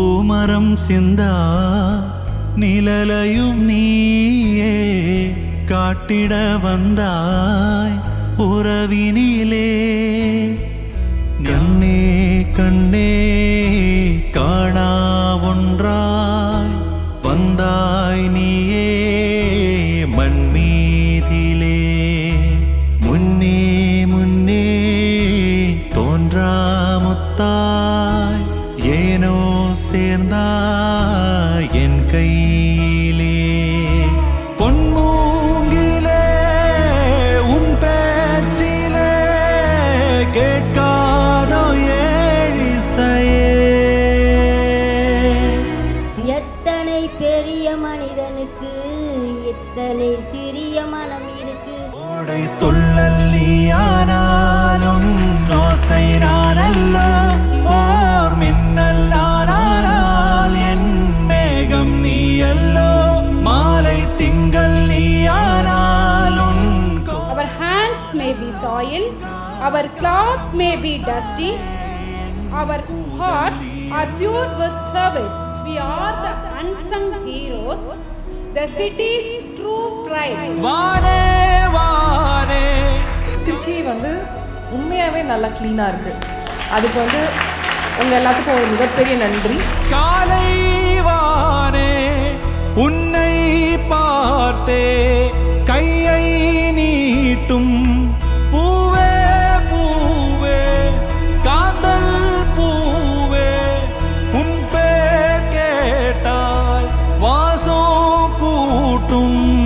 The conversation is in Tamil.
பூமரம் சிந்தா நிழலையும் நீயே காட்டிட வந்தாய் உறவினிலே. கண்ணே கண்ணே. சேர்ந்தாய் என் கையிலே. பொன்மூங்கிலே உன் பேச்சிலே கேட்காதோ ஏழிசையே. எத்தனை பெரிய மனிதனுக்கு எத்தனை சிறிய மனம் இருக்கு? ஓடை soiled, our cloth may be dusty, our hearts are pure with service. We are the unsung heroes, the city's true pride. வானே வானே திருச்சி வந்து உண்மையாகவே நல்லா க்ளீனாக இருக்குது அதுக்கு வந்து உங்கள் எல்லாத்துக்கும் ஒரு மிகப்பெரிய நன்றி காலை 动。